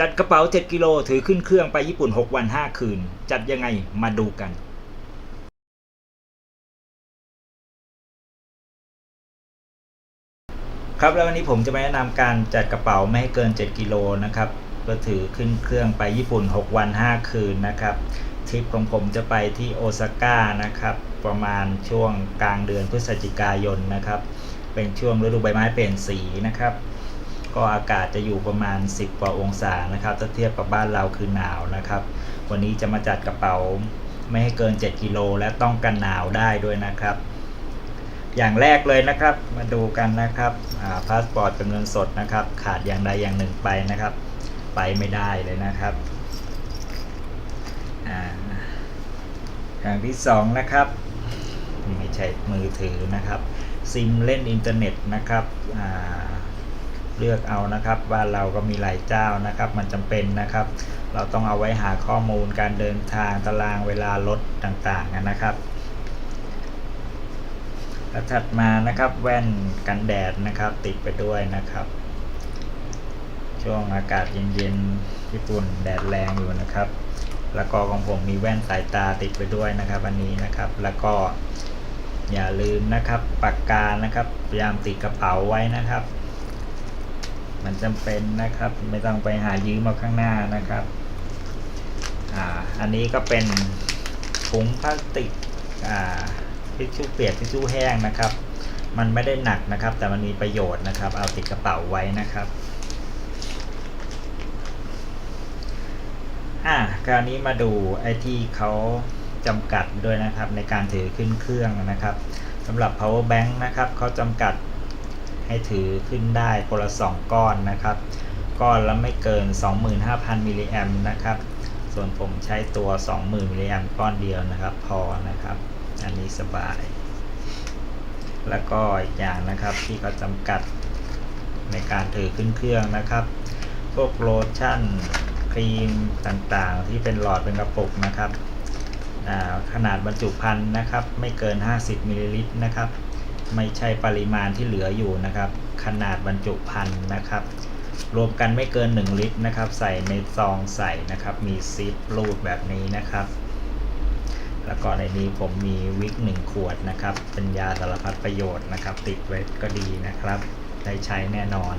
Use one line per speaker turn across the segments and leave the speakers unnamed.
จัดกระเป๋า 7 กิโลถือขึ้นเครื่องไปญี่ปุ่น 6 วัน 5 คืน จัดยังไงมาดูกันครับแล้ววันนี้ผมจะมาแนะนำการจัดกระเป๋าไม่ให้เกิน 7 กิโลนะครับก็ถือขึ้นเครื่องไปญี่ปุ่น 6 วัน 5 คืนนะครับทริปของผมจะไปที่โอซาก้านะครับประมาณช่วงกลางเดือนพฤศจิกายนนะครับเป็นช่วงฤดูใบไม้เปลี่ยนสีนะครับ ก็อากาศจะอยู่ประมาณ 10 กว่าองศานะครับถ้าเทียบกับบ้านเราคือหนาวนะครับ วันนี้จะมาจัดกระเป๋าไม่ให้เกิน 7 กิโลและต้องกันหนาวได้ด้วยนะครับ อย่างแรกเลยนะครับมาดูกันนะครับพาสปอร์ตกับเงินสดนะครับ ขาดอย่างใดอย่างหนึ่งไปนะครับ ไปไม่ได้เลยนะครับอย่างที่สองนะครับไม่ใช่มือถือนะครับ ซิมเล่นอินเทอร์เน็ตนะครับอ่า เลือกเอานะครับว่าเราก็มีหลายเจ้านะครับ มันจำเป็นนะครับ เราต้องเอาไว้หาข้อมูลการเดินทางตารางเวลารถต่างๆนะครับแล้วถัดมานะครับแว่นกันแดดนะครับ ติดไปด้วยนะครับ ช่วงอากาศเย็นๆญี่ปุ่นแดดแรงอยู่นะครับ แล้วก็ของผมมีแว่นสายตาติดไปด้วยนะครับ อันนี้นะครับ แล้วก็อย่าลืมนะครับปากกานะครับพยายามติดกระเป๋าไว้นะครับ มันจำเป็นนะครับ ไม่ต้องไปหายืมมาข้างหน้านะครับอ่าอันนี้ก็เป็นถุงพลาสติกอ่าทิชชู่เปียกทิชชู่แห้งนะครับ มันไม่ได้หนักนะครับ แต่มันมีประโยชน์นะครับ เอาติดกระเป๋าไว้นะครับอะคราวนี้มาดูไอที่เขาจำกัดด้วยนะครับในการถือขึ้นเครื่องนะครับสำหรับ power bank นะครับเขาจำกัด ให้ถือขึ้นได้คนละ 2 ก้อนนะครับ ก้อนละไม่เกิน 25,000 มิลลิแอมนะครับ ส่วนผมใช้ตัว 20,000 มิลลิแอมก้อนเดียวนะครับ พอนะครับ อันนี้สบาย แล้วก็อีกอย่างนะครับที่เขาจำกัดในการถือขึ้นเครื่องนะครับ พวกโลชั่นครีมต่างๆ ที่เป็นหลอดเป็นกระปุกนะครับขนาดบรรจุภัณฑ์นะครับ ไม่เกิน 50มิลลิลิตรนะครับ ไม่ใช่ปริมาณที่เหลืออยู่นะครับ ขนาดบรรจุภัณฑ์นะครับ รวมกันไม่เกิน 1 ลิตรนะครับ ใส่ในซองใส่นะครับ มีซิปรูดแบบนี้นะครับ แล้วก็ในนี้ผมมีวิกหนึ่งขวดนะครับ เป็นยาสารพัดประโยชน์นะครับ ติดไว้ก็ดีนะครับ ได้ใช้แน่นอน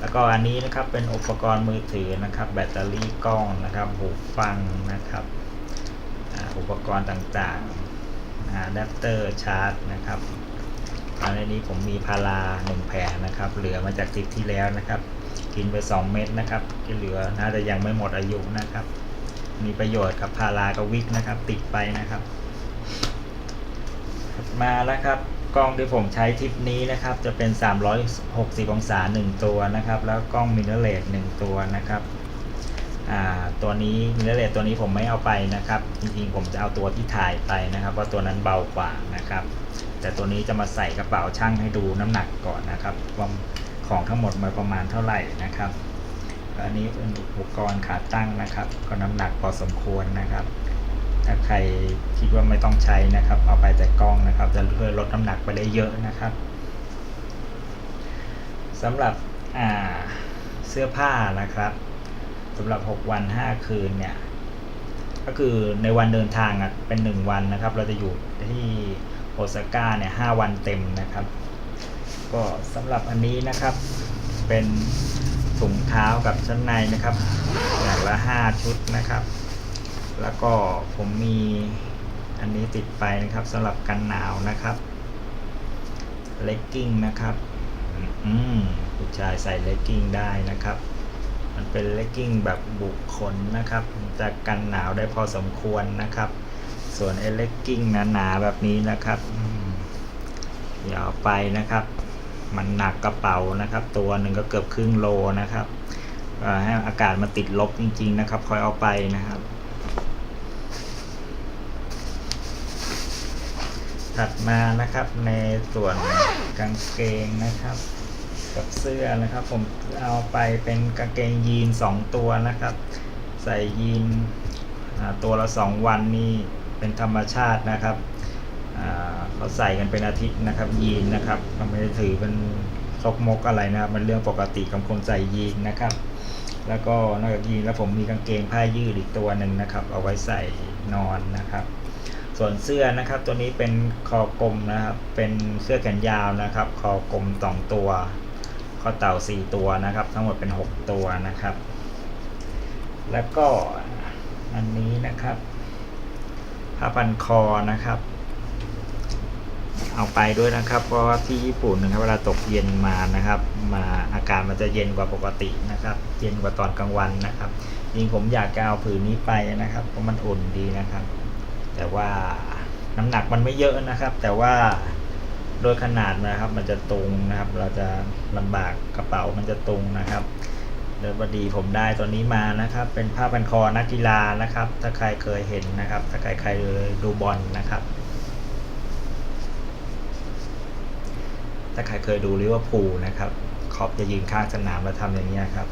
แล้วก็อันนี้นะครับเป็นอุปกรณ์มือถือนะครับ แบตเตอรี่กล้องนะครับหูฟังนะครับอุปกรณ์ต่างๆอะแดปเตอร์ชาร์จนะครับ ในนี้ผมมีพาราหนึ่งแผงนะครับ เหลือมาจากทริปที่แล้วนะครับ กินไป 2 เม็ดนะครับที่เหลือน่าจะยังไม่หมดอายุนะครับ มีประโยชน์กับพารากับวิกนะครับ ติดไปนะครับมาแล้วครับกล้องที่ผมใช้ทริปนี้นะครับ จะเป็น 360 องศา 1 ตัวนะครับ แล้วกล้องมิเรเลส1ตัวนะครับตัวนี้มิเรเลสตัวนี้ผมไม่เอาไปนะครับ จริงๆผมจะเอาตัวที่ถ่ายไปนะครับ เพราะตัวนั้นเบากว่านะครับ แต่ตัวนี้จะมาใส่กระเป๋าช่างให้ดูน้ำหนักก่อนนะครับว่าของทั้งหมดมาประมาณเท่าไหร่นะครับอันนี้เป็นอุปกรณ์ขาตั้งนะครับ ก็น้ำหนักพอสมควรนะครับ ถ้าใครคิดว่าไม่ต้องใช้นะครับ เอาไปแต่กล้องนะครับ จะช่วยลดน้ำหนักไปได้เยอะนะครับสำหรับเสื้อผ้านะครับสำหรับ 6 วัน 5 คืนเนี่ย ก็คือในวันเดินทางอะเป็น 1 วันนะครับ เราจะอยู่ที่ โอซาก้าเนี่ย5วันเต็มนะครับ ก็สำหรับอันนี้นะครับเป็นถุงเท้ากับชั้นในนะครับ อย่างละ5ชุดนะครับ แล้วก็ผมมีอันนี้ติดไปนะครับสำหรับกันหนาวนะครับเลกกิ้งนะครับอืมผู้ชายใส่เลกกิ้งได้นะครับ มันเป็นเลกกิ้งแบบบุคคลนะครับ จะกันหนาวได้พอสมควรนะครับ ส่วนไอ้เล็กกิ้งหนาๆแบบนี้นะครับอย่าเอาไปนะครับ มันหนักกระเป๋านะครับ ตัวหนึ่งก็เกือบครึ่งโลนะครับให้อากาศมาติดลบจริง ๆ นะครับ คอยเอาไปนะครับ ถัดมานะครับในส่วนกางเกงนะครับ กับเสื้อนะครับ ผมเอาไปเป็นกางเกงยีน2ตัวนะครับ ใส่ยีนตัวละ2วันนี่ เป็นธรรมชาตินะครับเขาใส่กันเป็นอาทิตย์นะครับ ยีนนะครับเขาไม่ได้ถือเป็นซกมกอะไรนะครับมันเรื่องปกติของคนใส่ยีนนะครับ แล้วก็นอกจากยีนแล้วผมมีกางเกงผ้ายืดอีกตัวหนึ่งนะครับ เอาไว้ใส่นอนนะครับ ส่วนเสื้อนะครับ ตัวนี้เป็นคอกลมนะครับ เป็นเสื้อแขนยาวนะครับ คอกลมสองตัวข้อเต่าสี่ตัวนะครับ ทั้งหมดเป็นหกตัวนะครับ แล้วก็อันนี้นะครับ ผ้าพันคอนะครับ เอาไปด้วยนะครับ เพราะว่าที่ญี่ปุ่นนะครับเวลาตกเย็นมานะครับ มาอากาศมันจะเย็นกว่าปกตินะครับ เย็นกว่าตอนกลางวันนะครับจริงผมอยากจะเอาผืนนี้ไปนะครับเพราะมันอุ่นดีนะครับ แต่ว่าน้ำหนักมันไม่เยอะนะครับ แต่ว่าโดยขนาดนะครับ มันจะตรงนะครับ เราจะลำบากกระเป๋ามันจะตรงนะครับ เดี๋ยวพอดีผมได้ตัวนี้มานะครับ เป็นผ้าพันคอนักกีฬานะครับ ถ้าใครเคยเห็นนะครับ ถ้าใครใครดูบอลนะครับ ถ้าใครเคยดูลิเวอร์พูลนะครับคอปจะยืนข้างสนามแล้วทำอย่างนี้ครับ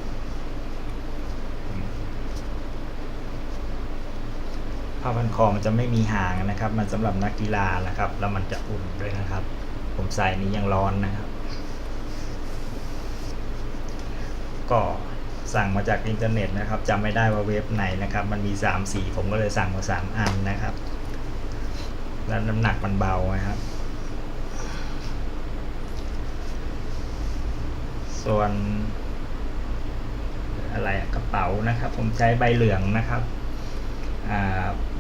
ผ้าพันคอมันจะไม่มีหางนะครับ มันสำหรับนักกีฬานะครับ แล้วมันจะอุ่นด้วยนะครับ ผมใส่นี้ยังร้อนนะครับ ก็ สั่งมาจากอินเทอร์เน็ตนะครับจำไม่ได้ว่าเว็บไหนนะครับ มันมี 3 สีผมก็เลยสั่งมา 3 อันนะครับ แล้วน้ำหนักมันเบานะครับ ส่วน อะไรกระเป๋านะครับ ผมใช้ใบเหลืองนะครับ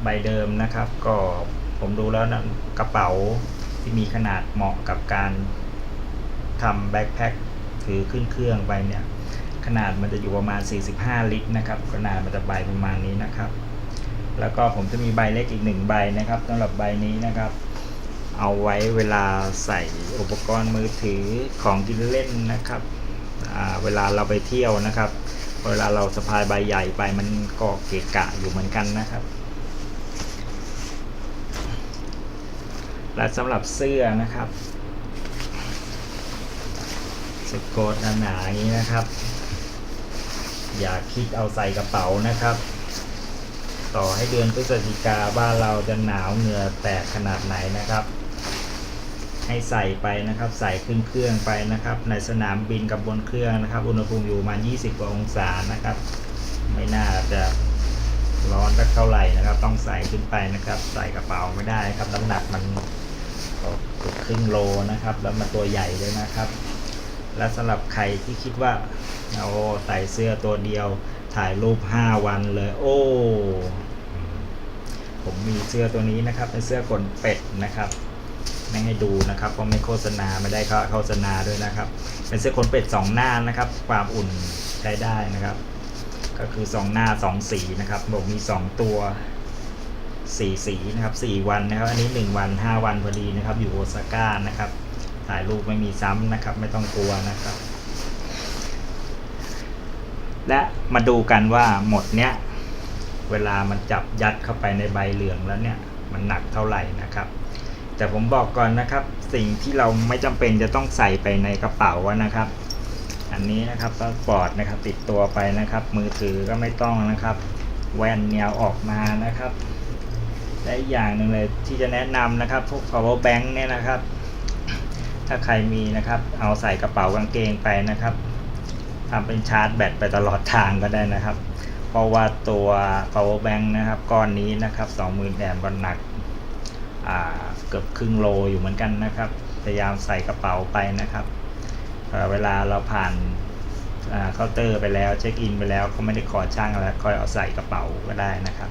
ใบเดิมนะครับ ก็ผมดูแล้วนะกระเป๋าที่มีขนาดเหมาะกับการทำแบ็คแพ็คถือขึ้นเครื่องไปเนี่ย ขนาดมันจะอยู่ประมาณ 45 ลิตรนะครับ ขนาดมันจะใบประมาณนี้นะครับ แล้วก็ผมจะมีใบเล็กอีกหนึ่งใบนะครับสำหรับใบนี้นะครับ เอาไว้เวลาใส่อุปกรณ์มือถือของกินเล่นนะครับเวลาเราไปเที่ยวนะครับ เวลาเราสะพายใบใหญ่ไปมันก็เกะกะอยู่เหมือนกันนะครับ และสำหรับเสื้อนะครับสกอตหนาๆอย่างนี้นะครับ อย่าคิดเอาใส่กระเป๋านะครับ ต่อให้เดือนพฤศจิกาบ้านเราจะหนาวเหงื่อแตกขนาดไหนนะครับ ให้ใส่ไปนะครับ ใส่ขึ้นเครื่องไปนะครับ ในสนามบินกับบนเครื่องนะครับ อุณหภูมิอยู่ประมาณ 20 กว่าองศานะครับ ไม่น่าจะร้อนสักเท่าไหร่นะครับ ต้องใส่ขึ้นไปนะครับ ใส่กระเป๋าไม่ได้ครับ น้ำหนักมันเกือบครึ่งโลนะครับ แล้วมันตัวใหญ่เลยนะครับ และสำหรับใครที่คิดว่า โอ้ใส่เสื้อตัวเดียว ถ่ายรูป 5 วันเลย โอ้ผมมีเสื้อตัวนี้นะครับ เป็นเสื้อขนเป็ดนะครับไม่ให้ดูนะครับเพราะไม่โฆษณาไม่ได้โฆษณาด้วยนะครับ เป็นเสื้อขนเป็ดสองหน้านะครับ ความอุ่นใช้ได้นะครับ ก็คือสองหน้าสองสีนะครับบอกมีสองตัวสี่สีนะครับสี่วันนะครับ อันนี้หนึ่งวันห้าวันพอดีนะครับ อยู่โอซาก้านะครับ ถ่ายรูปไม่มีซ้ำนะครับ ไม่ต้องกลัวนะครับ และมาดูกันว่าหมดเนี้ยเวลามันจับยัดเข้าไปในใบเหลืองแล้วเนี่ยมันหนักเท่าไหร่นะครับ แต่ผมบอกก่อนนะครับ สิ่งที่เราไม่จำเป็นจะต้องใส่ไปในกระเป๋านะครับ อันนี้นะครับพาสปอร์ตนะครับติดตัวไปนะครับ มือถือก็ไม่ต้องนะครับ แว่นเนียเออกมานะครับและอีกอย่างหนึ่งเลยที่จะแนะนำนะครับ พวก power bank เนี่ยนะครับ ถ้าใครมีนะครับ เอาใส่กระเป๋ากางเกงไปนะครับ ทำเป็นชาร์จแบตไปตลอดทางก็ได้นะครับ เพราะว่าตัว power bank นะครับ ก้อนนี้นะครับ 20,000แอมป์ก็หนักเกือบครึ่งโลอยู่เหมือนกันนะครับ พยายามใส่กระเป๋าไปนะครับ เวลาเราผ่านเคาน์เตอร์ไปแล้วเช็คอินไปแล้วเขาไม่ได้ขอช่างแล้วค่อยเอาใส่กระเป๋าก็ได้นะครับ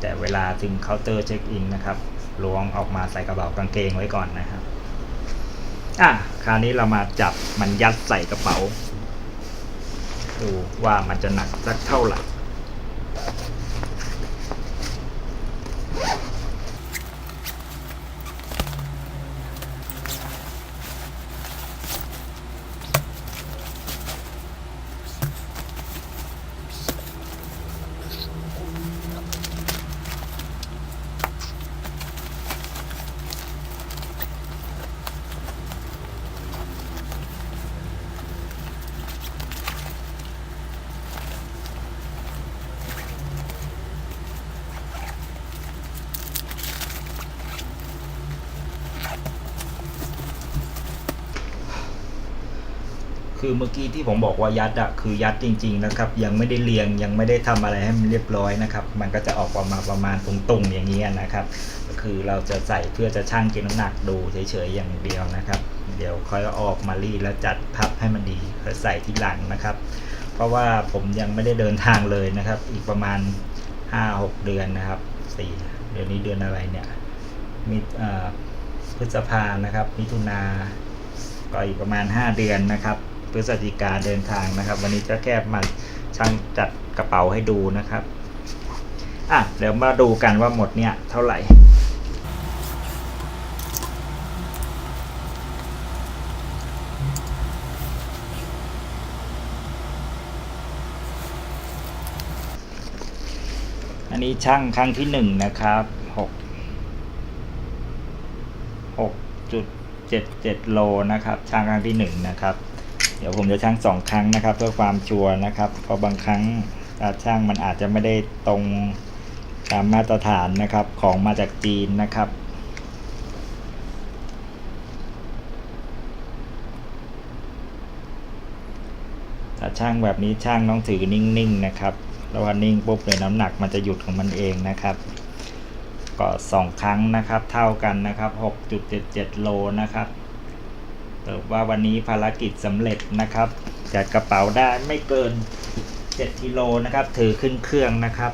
แต่เวลาถึงเคาน์เตอร์เช็คอินนะครับล้วงออกมาใส่กระเป๋ากางเกงไว้ก่อนนะครับอะคราวนี้เรามาจับมันยัดใส่กระเป๋า ดูว่ามันจะหนักสักเท่าไหร่ คือเมื่อกี้ที่ผมบอกว่ายัดอะคือยัดจริง ๆ นะครับ ยังไม่ได้เรียงยังไม่ได้ทำอะไรให้มันเรียบร้อยนะครับ มันก็จะออกประมาณประมาณตรงๆอย่างนี้นะครับ ก็คือเราจะใส่เพื่อจะชั่งกินน้ำหนักดูเฉยๆอย่างเดียวนะครับ เดี๋ยวค่อยออกมารีแล้วจัดพับให้มันดีค่อยใส่ที่หลังนะครับ เพราะว่าผมยังไม่ได้เดินทางเลยนะครับ อีกประมาณ 5-6 เดือนนะครับสี่เดือนนี้เดือนอะไรเนี่ยมิเอ่อพฤษภานะครับมิถุนาก็อีกประมาณ 5 เดือนนะครับ พฤศจิกาเดินทางนะครับ วันนี้จะแค่มาช่างจัดกระเป๋าให้ดูนะครับอะเดี๋ยวมาดูกันว่าหมดเนี่ยเท่าไหร่อันนี้ช่างครั้งที่หนึ่งนะครับหกหกจุดเจ็ดเจ็ดโลนะครับ ช่างครั้งที่หนึ่งนะครับ เดี๋ยวผมจะช่างสองครั้งนะครับ เพื่อความชัวร์นะครับเพราะบางครั้งการช่างมันอาจจะไม่ได้ตรงตามมาตรฐานนะครับของมาจากจีนนะครับถ้าช่างแบบนี้ช่างต้องถือนิ่งๆนะครับแล้ววันนิ่งปุ๊บเลยน้ำหนักมันจะหยุดของมันเองนะครับ ก็สองครั้งนะครับ เท่ากันนะครับ 6.77โลนะครับ ว่าวันนี้ภารกิจสำเร็จนะครับจัดกระเป๋าได้ไม่เกิน 7กิโลนะครับ ถือขึ้นเครื่องนะครับ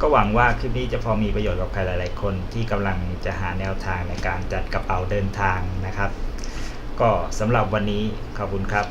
ก็หวังว่าคลิปนี้จะพอมีประโยชน์กับใครหลาย ๆ คนที่กำลังจะหาแนวทางในการจัดกระเป๋าเดินทางนะครับ ก็สำหรับวันนี้ขอบคุณครับ